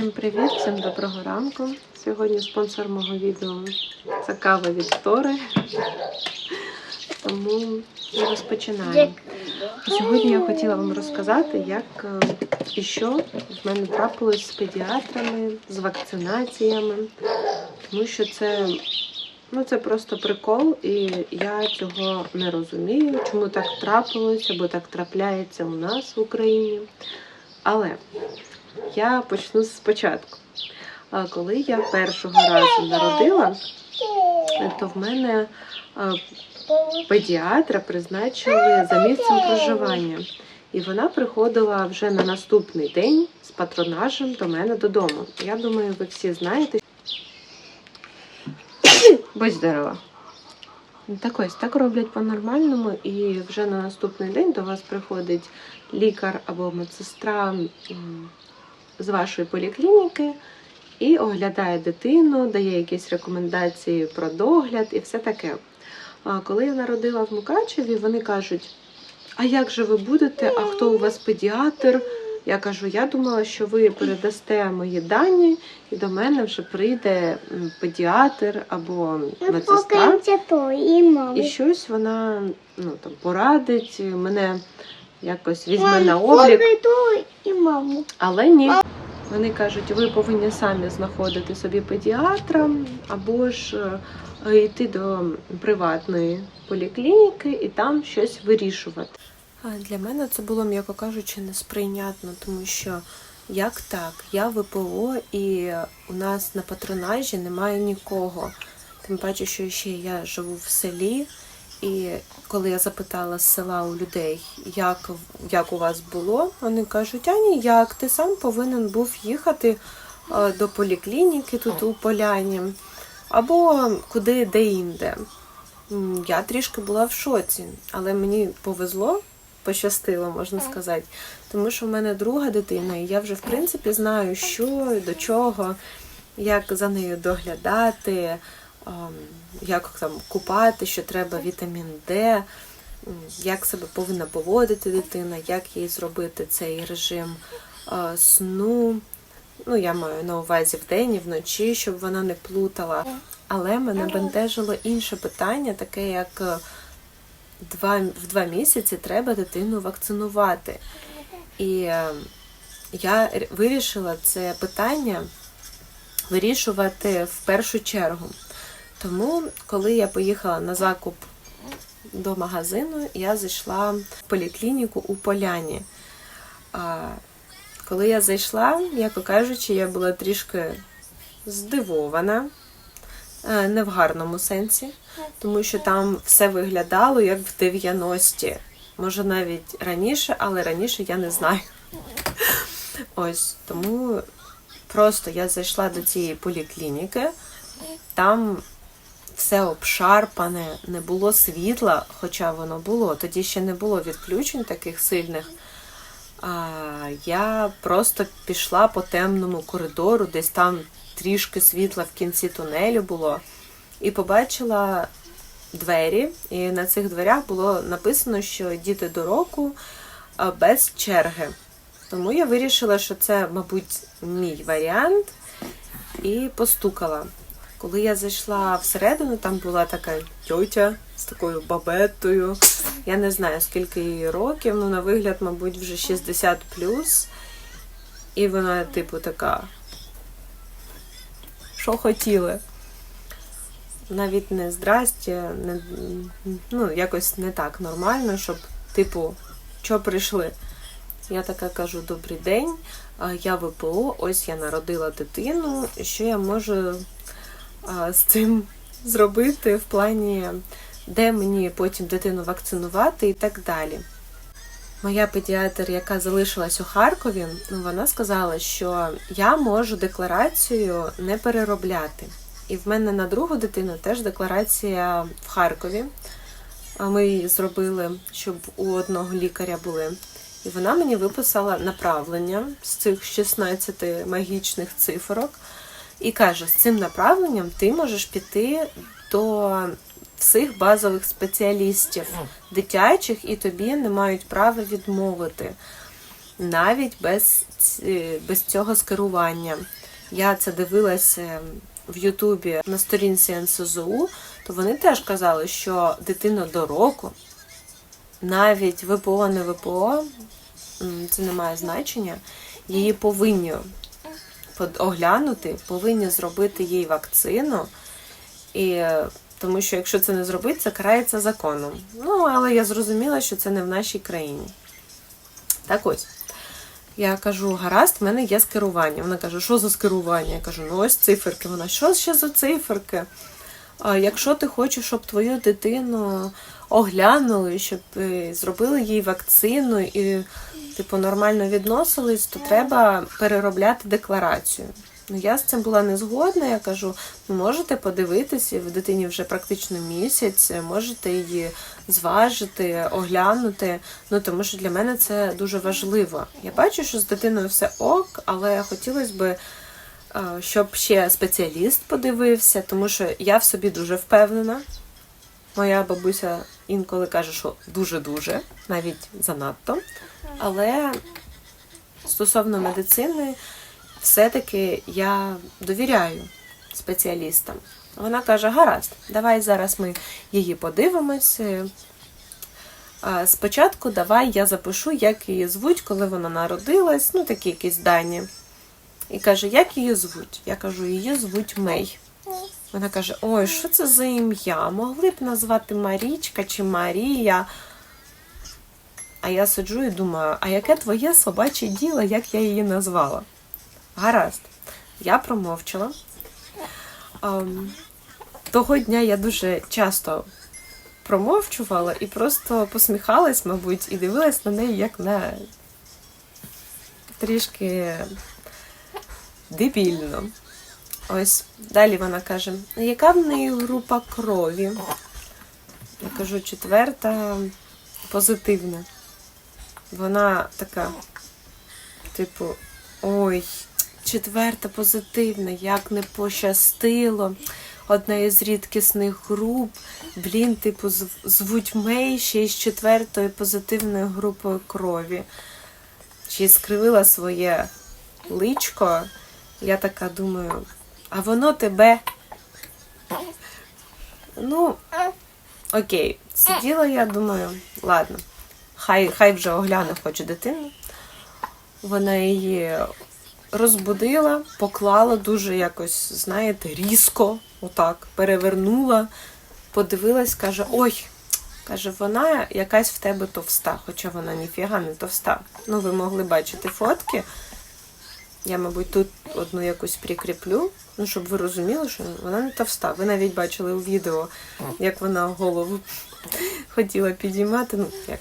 Всім привіт, всім доброго ранку. Сьогодні спонсор мого відео це кава від Тори. Тому ми розпочинаємо. Сьогодні я хотіла вам розказати, як е, і що в мене трапилось з педіатрами, з вакцинаціями. Тому що це, ну, це просто прикол, і я цього не розумію, чому так трапилось або так трапляється у нас в Україні. Але я почну спочатку. Коли я першого разу народила, то в мене педіатра призначили за місцем проживання. І вона приходила вже на наступний день з патронажем до мене додому. Я думаю, ви всі знаєте. Будь здорова. Так ось так роблять по-нормальному, і вже на наступний день до вас приходить лікар або медсестра з вашої поліклініки і оглядає дитину, дає якісь рекомендації про догляд і все таке. А коли я народила в Мукачеві, вони кажуть: а як же ви будете? А хто у вас педіатр? Я кажу, я думала, що ви передасте мої дані, і до мене вже прийде педіатр або медсестра. і. І щось вона ну, там, порадить, мене якось візьме на облік. і маму. Але ні. Вони кажуть, ви повинні самі знаходити собі педіатра або ж е, йти до приватної поліклініки і там щось вирішувати. Для мене це було, м'яко кажучи, несприйнятно, тому що як так? Я ВПО і у нас на патронажі немає нікого. Тим паче, що ще я живу в селі, і коли я запитала з села у людей, як, як у вас було, вони кажуть, а ніяк, ти сам повинен був їхати е, до поліклініки тут у Поляні, або куди де-інде. Я трішки була в шоці, але мені повезло, пощастило, можна сказати, тому що в мене друга дитина, і я вже в принципі знаю, що до чого, як за нею доглядати, як там купати, що треба вітамін Д, як себе повинна поводити дитина, як їй зробити цей режим сну. Ну, я маю на увазі вдень і вночі, щоб вона не плутала. Але мене бентежило інше питання, таке як е, два, в два місяці треба дитину вакцинувати. І е, я вирішила це питання вирішувати в першу чергу. Тому, коли я поїхала на закуп до магазину, я зайшла в поліклініку у Поляні. Коли я зайшла, яко кажучи, я була трішки здивована, е, не в гарному сенсі, тому що там все виглядало як в 90-ті. Може навіть раніше, але раніше я не знаю. Ось тому просто я зайшла до цієї поліклініки, там все обшарпане, не було світла, хоча воно було. Тоді ще не було відключень таких сильних. А, я просто пішла по темному коридору, десь там трішки світла в кінці тунелю було, і побачила двері. І на цих дверях було написано, що діти до року без черги. Тому я вирішила, що це, мабуть, мій варіант, і постукала. Коли я зайшла всередину, там була така тьотя з такою бабетою. Я не знаю, скільки їй років, ну на вигляд, мабуть, вже 60 І вона, типу, така. Що хотіли? Навіть не здрасте, не, ну, якось не так нормально, щоб, типу, що прийшли. Я така кажу: добрий день, я ВПО, ось я народила дитину. Що я можу з цим зробити в плані, де мені потім дитину вакцинувати і так далі. Моя педіатр, яка залишилась у Харкові, ну, вона сказала, що я можу декларацію не переробляти. І в мене на другу дитину теж декларація в Харкові. Ми її зробили, щоб у одного лікаря були. І вона мені виписала направлення з цих 16 магічних цифрок і каже: з цим направленням ти можеш піти до всіх базових спеціалістів дитячих, і тобі не мають права відмовити. навіть без, без цього скерування. Я це дивилася в Ютубі на сторінці НСЗУ, то вони теж казали, що дитина до року, навіть ВПО, не ВПО, це не має значення, її повинні оглянути, повинні зробити їй вакцину. І тому що якщо це не зробити, це карається законом. Ну, але я зрозуміла, що це не в нашій країні. Так ось. Я кажу, гаразд, в мене є скерування. Вона каже, що за скерування? Я кажу, ну ось циферки. Вона, що ще за циферки? А якщо ти хочеш, щоб твою дитину оглянули, щоб е, зробили їй вакцину і типу нормально відносились, то треба переробляти декларацію. Ну я з цим була не згодна. Я кажу, ну можете подивитися, в дитині вже практично місяць, можете її зважити, оглянути. Ну тому що для мене це дуже важливо. Я бачу, що з дитиною все ок, але хотілося б, щоб ще спеціаліст подивився, тому що я в собі дуже впевнена. Моя бабуся інколи каже, що дуже-дуже, навіть занадто. Але стосовно медицини, все-таки я довіряю спеціалістам. Вона каже: гаразд, давай зараз ми її подивимось. Е, Спочатку давай я запишу, як її звуть, коли вона народилась, ну такі якісь дані. І каже, як її звуть? Я кажу, її звуть Мей. Вона каже: Ой, що це за ім'я? Могли б назвати Марічка чи Марія. А я сиджу і думаю, а яке твоє собаче діло, як я її назвала? Гаразд. Я промовчала. Ем, того дня я дуже часто промовчувала і просто посміхалась, мабуть, і дивилась на неї як на трішки дебільно. Ось далі вона каже: яка в неї група крові? Я кажу, четверта позитивна. Вона така, типу, ой, четверта позитивна, як не пощастило. Одна із рідкісних груп. Блін, типу, зв- звуть Мей ще із четвертої позитивної групи крові. Чи скривила своє личко. Я така думаю, а воно тебе. Ну, окей, сиділа я, думаю, ладно, хай, хай вже огляне хоч дитину. Вона її розбудила, поклала дуже якось, знаєте, різко, отак, перевернула, подивилась, каже: ой, каже, вона якась в тебе товста, хоча вона ніфіга не товста. Ну, ви могли бачити фотки. Я, мабуть, тут одну якусь прикріплю, ну, щоб ви розуміли, що вона не товста. Ви навіть бачили у відео, як вона голову хотіла підіймати, ну, як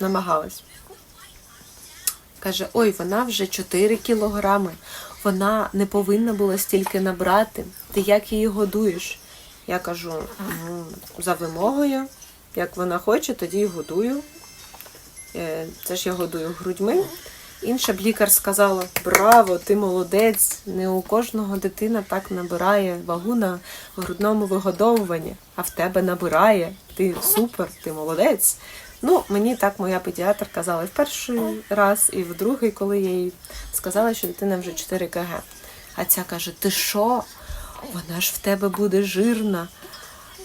намагалась. Каже, ой, вона вже 4 кілограми. Вона не повинна була стільки набрати. Ти як її годуєш? Я кажу, ну, за вимогою. Як вона хоче, тоді і годую. Е, Це ж я годую грудьми. Інша б лікар сказала: Браво, ти молодець! Не у кожного дитина так набирає вагу на грудному вигодовуванні, а в тебе набирає. Ти супер, ти молодець. Ну, мені так моя педіатр казала і в перший раз, і в другий, коли я їй сказала, що дитина вже 4 кг. А ця каже: Ти що? Вона ж в тебе буде жирна.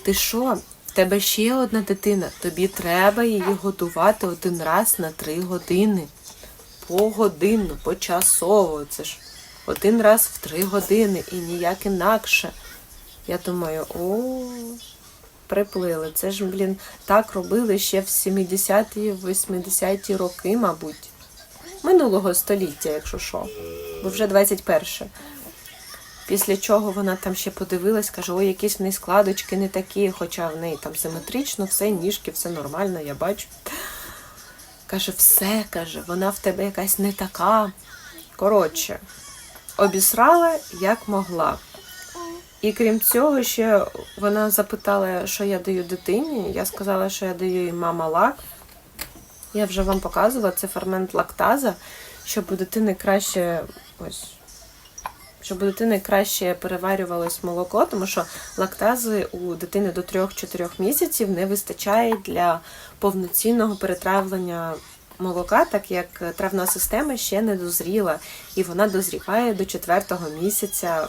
Ти що? В тебе ще одна дитина. Тобі треба її годувати один раз на 3 години погодинно, почасово. Це ж один раз в три години і ніяк інакше. Я думаю, о, приплили. Це ж, блін, так робили ще в 70-ті, 80-ті роки, мабуть. Минулого століття, якщо що. Бо вже 21. Після чого вона там ще подивилась, каже, ой, якісь в неї складочки не такі, хоча в неї там симетрично, все, ніжки, все нормально, я бачу. Каже, все, каже, вона в тебе якась не така. Коротше, обісрала як могла. І крім цього, ще вона запитала, що я даю дитині. Я сказала, що я даю їй мама лак. Я вже вам показувала, це фермент лактаза, щоб у дитини краще ось. Щоб у дитини краще переварювалось молоко, тому що лактази у дитини до 3-4 місяців не вистачає для повноцінного перетравлення молока, так як травна система ще не дозріла, і вона дозріває до четвертого місяця,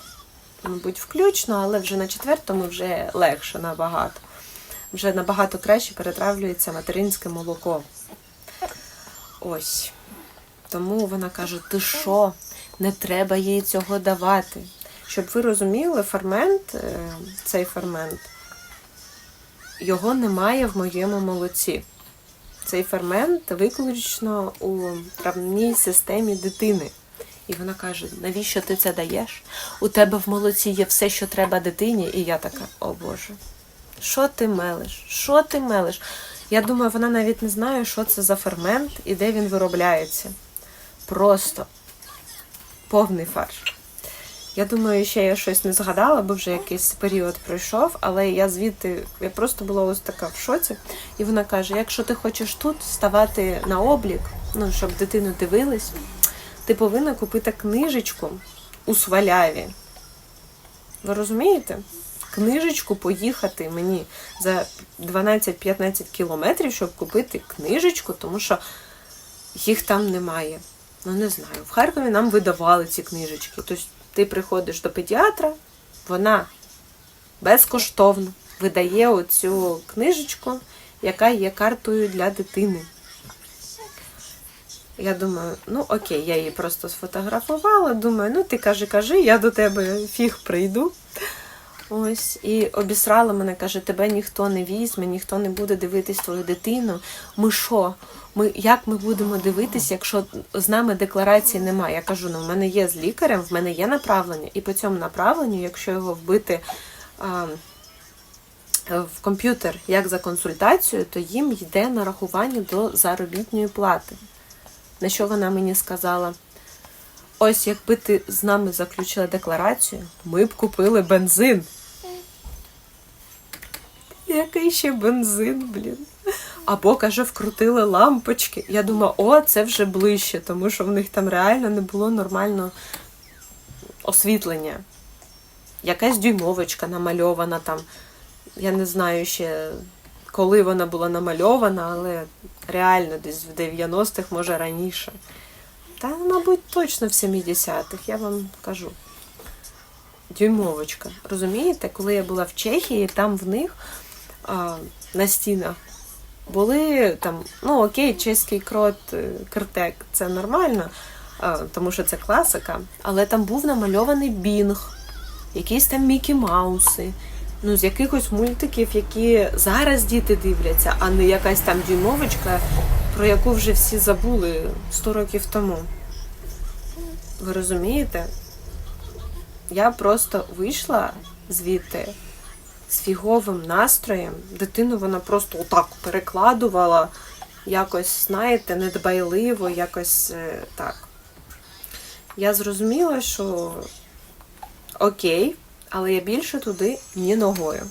мабуть, включно, але вже на четвертому вже легше набагато. Вже набагато краще перетравлюється материнське молоко. Ось. Тому вона каже: ти що? Не треба їй цього давати. Щоб ви розуміли, фермент, е, цей фермент, його немає в моєму молоці. Цей фермент виключно у травній системі дитини. І вона каже: навіщо ти це даєш? У тебе в молоці є все, що треба дитині. І я така, о Боже, що ти мелиш? Що ти мелиш? Я думаю, вона навіть не знає, що це за фермент і де він виробляється. Просто повний фарш. Я думаю, ще я щось не згадала, бо вже якийсь період пройшов, але я звідти я просто була ось така в шоці. І вона каже: якщо ти хочеш тут ставати на облік, ну щоб дитину дивилась, ти повинна купити книжечку у сваляві. Ви розумієте? Книжечку поїхати мені за 12-15 кілометрів, щоб купити книжечку, тому що їх там немає. Ну, не знаю. В Харкові нам видавали ці книжечки. Тобто ти приходиш до педіатра, вона безкоштовно видає оцю книжечку, яка є картою для дитини. Я думаю, ну окей, я її просто сфотографувала. Думаю, ну ти кажи, кажи, я до тебе фіг прийду. Ось, і обісрала мене, каже, тебе ніхто не візьме, ніхто не буде дивитись твою дитину. Ми що? Ми, як ми будемо дивитись, якщо з нами декларації немає? Я кажу, ну в мене є з лікарем, в мене є направлення, і по цьому направленню, якщо його вбити а, в комп'ютер як за консультацію, то їм йде нарахування до заробітної плати. На що вона мені сказала? Ось якби ти з нами заключила декларацію, ми б купили бензин. Який ще бензин, блін. Або, каже, вкрутили лампочки. Я думаю, о, це вже ближче, тому що в них там реально не було нормального освітлення. Якась дюймовочка намальована там. Я не знаю ще, коли вона була намальована, але реально десь в 90-х, може раніше. Та, мабуть, точно в 70-х, я вам кажу. Дюймовочка. Розумієте, коли я була в Чехії, там в них а, на стінах були там, ну окей, чеський крот, е, картек, це нормально, тому що це класика, але там був намальований бінг, якісь там Мікі Мауси, ну, з якихось мультиків, які зараз діти дивляться, а не якась там дюймовочка, про яку вже всі забули 100 років тому. Ви розумієте? Я просто вийшла звідти з фіговим настроєм. Дитину вона просто отак перекладувала, якось, знаєте, недбайливо, якось е, так. Я зрозуміла, що окей, але я більше туди ні ногою.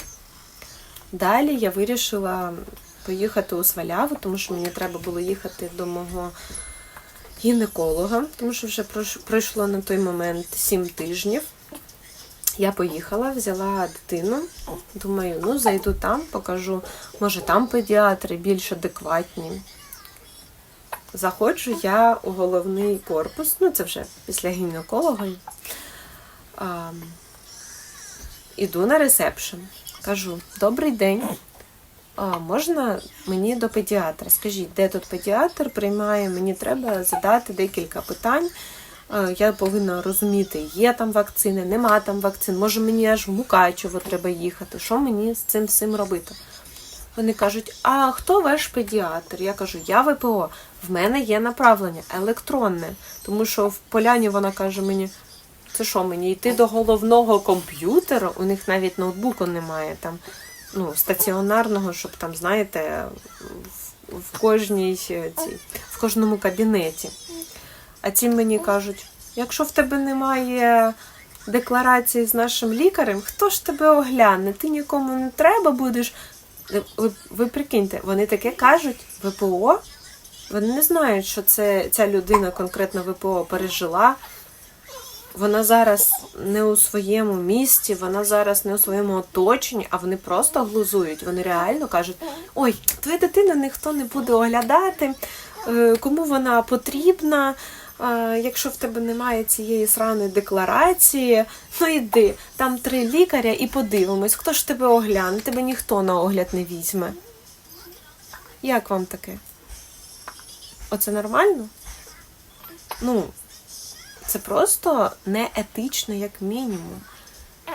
Далі я вирішила поїхати у Сваляву, тому що мені треба було їхати до мого гінеколога, тому що вже пройшло на той момент 7 тижнів. Я поїхала, взяла дитину. Думаю, ну зайду там, покажу. Може, там педіатри більш адекватні. Заходжу я у головний корпус, ну це вже після гінеколога. А, іду на ресепшн. Кажу: Добрий день. А, можна мені до педіатра? Скажіть, де тут педіатр приймає? Мені треба задати декілька питань. Я повинна розуміти, є там вакцини, нема там вакцин. Може мені аж в Мукачево треба їхати. Що мені з цим всім робити? Вони кажуть: а хто ваш педіатр? Я кажу, я ВПО. В мене є направлення електронне. Тому що в поляні вона каже мені: це що мені йти до головного комп'ютера? У них навіть ноутбуку немає там, ну, стаціонарного, щоб там, знаєте, в, в кожній е, в кожному кабінеті. А ці мені кажуть: якщо в тебе немає декларації з нашим лікарем, хто ж тебе огляне? Ти нікому не треба будеш. Ви, ви прикиньте, вони таке кажуть ВПО. Вони не знають, що це ця людина конкретно ВПО пережила. Вона зараз не у своєму місті, вона зараз не у своєму оточенні, а вони просто глузують. Вони реально кажуть: ой, твою дитину ніхто не буде оглядати, е, кому вона потрібна. Якщо в тебе немає цієї сраної декларації, ну йди, там три лікаря і подивимось, хто ж тебе огляне, тебе ніхто на огляд не візьме. Як вам таке? Оце нормально? Ну, це просто неетично, як мінімум.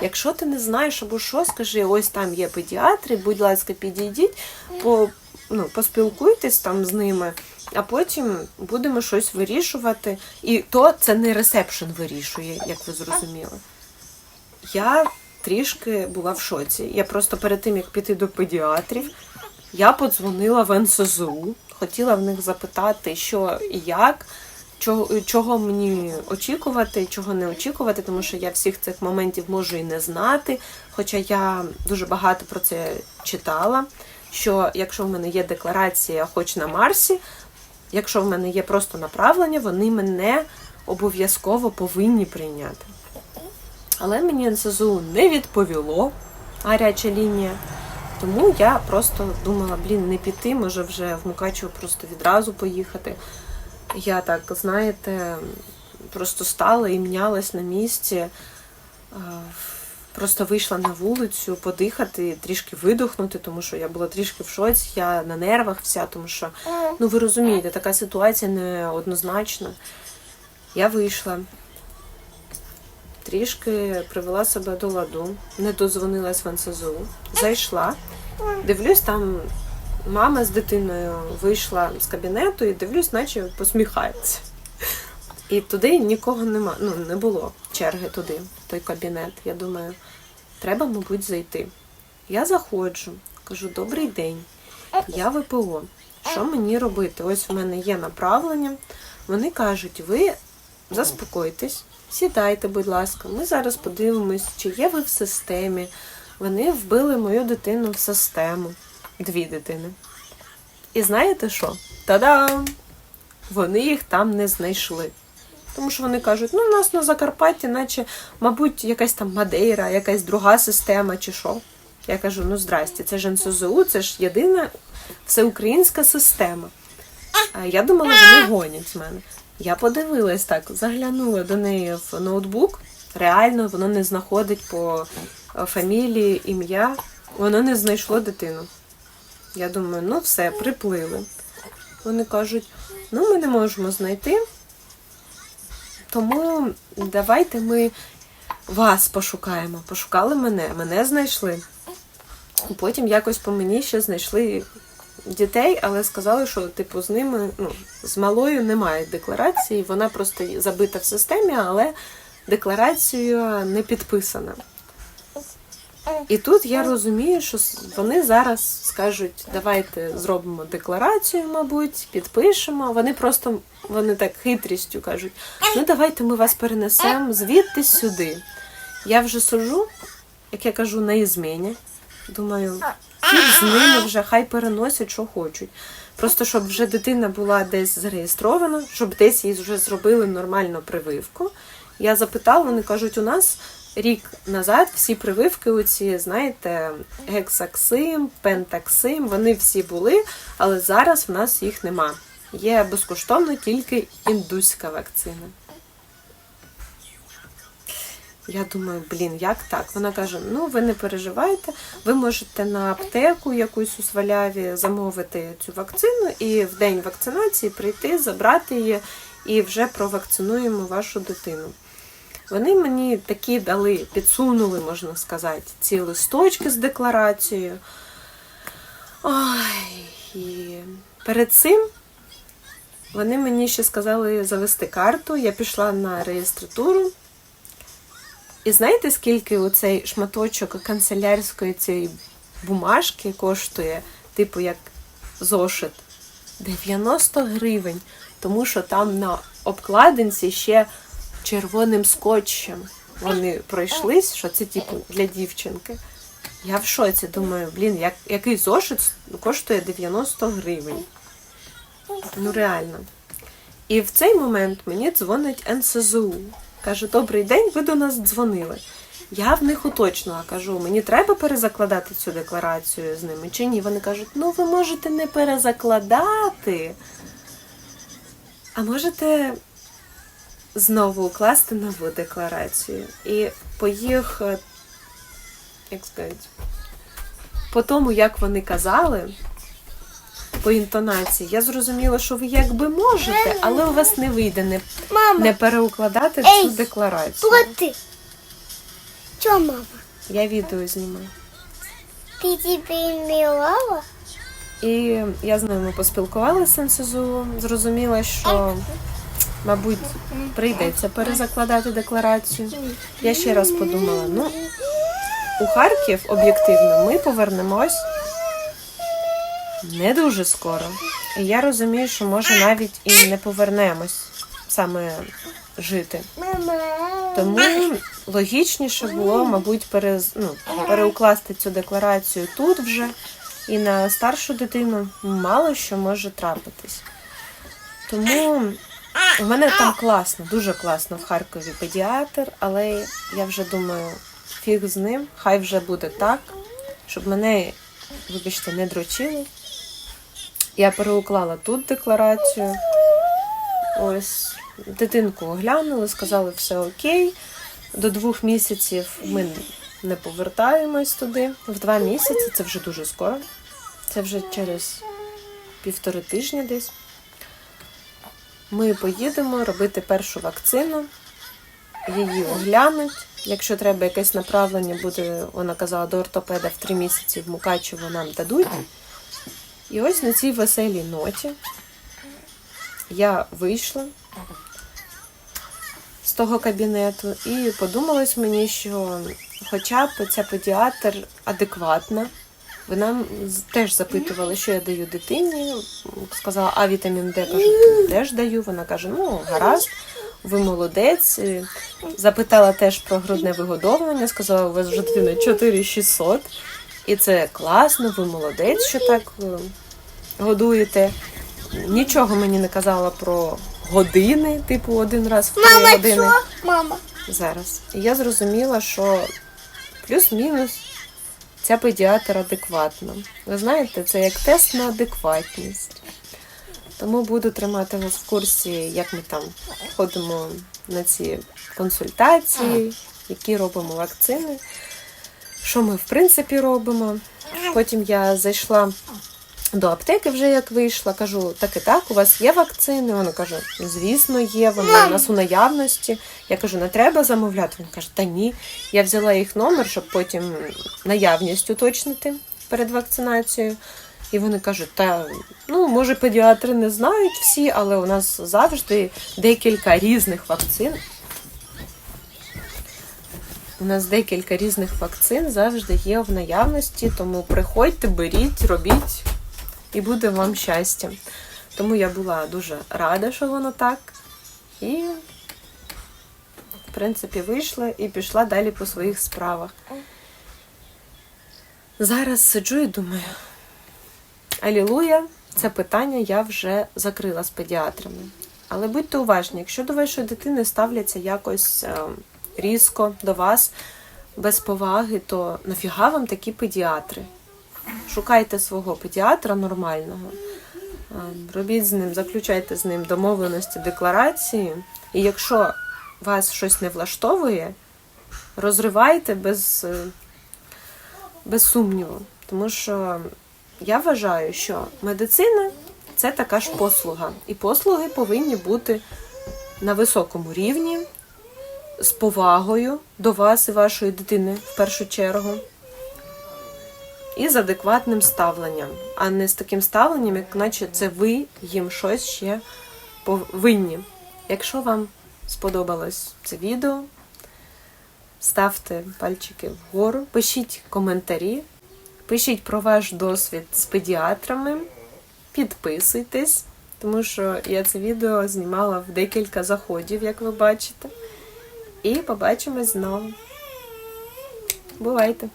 Якщо ти не знаєш або що, скажи, ось там є педіатри, будь ласка, підійдіть, по, ну, поспілкуйтесь там з ними, а потім будемо щось вирішувати. І то це не ресепшн вирішує, як ви зрозуміли. Я трішки була в шоці. Я просто перед тим, як піти до педіатрів, я подзвонила в НСЗУ, хотіла в них запитати, що і як, чого, мені очікувати, чого не очікувати, тому що я всіх цих моментів можу і не знати. Хоча я дуже багато про це читала. Що якщо в мене є декларація хоч на Марсі, якщо в мене є просто направлення, вони мене обов'язково повинні прийняти. Але мені НСЗУ не відповіло гаряча лінія. Тому я просто думала, блін, не піти, може вже в Мукачево просто відразу поїхати. Я так, знаєте, просто стала і м'ялась на місці. Просто вийшла на вулицю подихати, трішки видохнути, тому що я була трішки в шоці, я на нервах вся, тому що, ну ви розумієте, така ситуація неоднозначна. Я вийшла, трішки привела себе до ладу, не дозвонилась в НСЗУ, зайшла, дивлюсь, там мама з дитиною вийшла з кабінету і дивлюсь, наче посміхається. І туди нікого нема, ну не було черги туди, в той кабінет. Я думаю, треба, мабуть, зайти. Я заходжу, кажу, добрий день, я ВПО. Що мені робити? Ось в мене є направлення. Вони кажуть, ви заспокойтесь, сідайте, будь ласка, ми зараз подивимось, чи є ви в системі. Вони вбили мою дитину в систему. Дві дитини. І знаєте що? Та-дам! Вони їх там не знайшли. Тому що вони кажуть, ну у нас на Закарпатті, наче, мабуть, якась там Мадейра, якась друга система чи що. Я кажу, ну здрасте, це ж НСЗУ, це ж єдина всеукраїнська система. А я думала, вони гонять з мене. Я подивилась так, заглянула до неї в ноутбук. Реально воно не знаходить по е, фамілії, ім'я. Воно не знайшло дитину. Я думаю, ну все, приплили. Вони кажуть, ну ми не можемо знайти. Тому давайте ми вас пошукаємо. Пошукали мене, мене знайшли. Потім якось по мені ще знайшли дітей, але сказали, що типу з ними, ну, з малою немає декларації, вона просто забита в системі, але декларація не підписана. І тут я розумію, що вони зараз скажуть, давайте зробимо декларацію, мабуть, підпишемо. Вони просто вони так хитрістю кажуть, ну давайте ми вас перенесемо звідти сюди. Я вже сижу, як я кажу, на ізміні. Думаю, з ними вже хай переносять, що хочуть. Просто щоб вже дитина була десь зареєстрована, щоб десь їй вже зробили нормальну прививку. Я запитала, вони кажуть, у нас рік назад всі прививки, оці, знаєте, гексаксим, пентаксим, вони всі були, але зараз в нас їх нема. Є безкоштовно тільки індуська вакцина. Я думаю, блін, як так? Вона каже: ну ви не переживайте, ви можете на аптеку якусь у Сваляві замовити цю вакцину і в день вакцинації прийти, забрати її і вже провакцинуємо вашу дитину. Вони мені такі дали, підсунули, можна сказати, ці листочки з декларацією. Ой, і перед цим вони мені ще сказали завести карту. Я пішла на реєстратуру. І знаєте, скільки оцей шматочок канцелярської цієї бумажки коштує, типу як зошит? 90 гривень. Тому що там на обкладинці ще червоним скотчем вони пройшлись, що це типу для дівчинки. Я в шоці думаю, блін, як, який зошит коштує 90 гривень. Ну реально. І в цей момент мені дзвонить НСЗУ. Каже, добрий день, ви до нас дзвонили. Я в них уточнила, кажу, мені треба перезакладати цю декларацію з ними чи ні? Вони кажуть, ну ви можете не перезакладати, А можете знову укласти нову декларацію і по їх, е, як сказати, по тому, як вони казали, по інтонації, я зрозуміла, що ви якби можете, але у вас не вийде не, Мама, не переукладати Ей, цю декларацію. плати. Чо, мама? Я відео знімаю. Ти тебе? І я з ними поспілкувалася з НСЗУ, зрозуміла, що, мабуть, прийдеться перезакладати декларацію. Я ще раз подумала: ну, у Харків об'єктивно ми повернемось не дуже скоро. І я розумію, що може навіть і не повернемось саме жити. Тому логічніше було, мабуть, перез, ну, переукласти цю декларацію тут вже. І на старшу дитину мало що може трапитись. Тому у мене там класно, дуже класно в Харкові педіатр, але я вже думаю, фіг з ним, хай вже буде так, щоб мене, вибачте, не дрочили. Я переуклала тут декларацію. Ось дитинку оглянули, сказали, все окей. До двох місяців ми не повертаємось туди. В два місяці це вже дуже скоро. Це вже через півтори тижні десь. Ми поїдемо робити першу вакцину, її оглянуть. Якщо треба якесь направлення, буде, вона казала, до ортопеда в три місяці в Мукачево нам дадуть. І ось на цій веселій ноті я вийшла з того кабінету і подумалось мені, що хоча б ця педіатр адекватна. Ви нам теж запитували, що я даю дитині. Сказала, а вітамін Д кажу, теж даю. Вона каже: ну, гаразд, ви молодець. Запитала теж про грудне вигодовування, сказала, у вас вже дитина 4600. І це класно, ви молодець, що так е, годуєте. Нічого мені не казала про години, типу один раз в три Мама, години що? Мама. зараз. І я зрозуміла, що плюс-мінус ця педіатр адекватна. Ви знаєте, це як тест на адекватність. Тому буду тримати вас в курсі, як ми там ходимо на ці консультації, які робимо вакцини, що ми в принципі робимо. Потім я зайшла до аптеки, вже як вийшла, кажу, так і так, у вас є вакцини? Вона каже, звісно, є, вони у нас у наявності. Я кажу, не треба замовляти. Він каже, та ні. Я взяла їх номер, щоб потім наявність уточнити перед вакцинацією. І вони кажуть, та ну може педіатри не знають всі, але у нас завжди декілька різних вакцин. У нас декілька різних вакцин завжди є в наявності, тому приходьте, беріть, робіть, і буде вам щастя. Тому я була дуже рада, що воно так. І, в принципі, вийшла і пішла далі по своїх справах. Зараз сиджу і думаю. Алілуя, це питання я вже закрила з педіатрами. Але будьте уважні, якщо до вашої дитини ставляться якось е, різко до вас, без поваги, то нафіга вам такі педіатри? Шукайте свого педіатра нормального, е, робіть з ним, заключайте з ним домовленості, декларації. І якщо вас щось не влаштовує, розривайте без, е, без сумніву. Тому що я вважаю, що медицина це така ж послуга. І послуги повинні бути на високому рівні, з повагою до вас і вашої дитини в першу чергу. І з адекватним ставленням, а не з таким ставленням, як наче це ви їм щось ще повинні. Якщо вам сподобалось це відео, ставте пальчики вгору, пишіть коментарі, пишіть про ваш досвід з педіатрами, підписуйтесь, тому що я це відео знімала в декілька заходів, як ви бачите. І побачимось знову. Бувайте!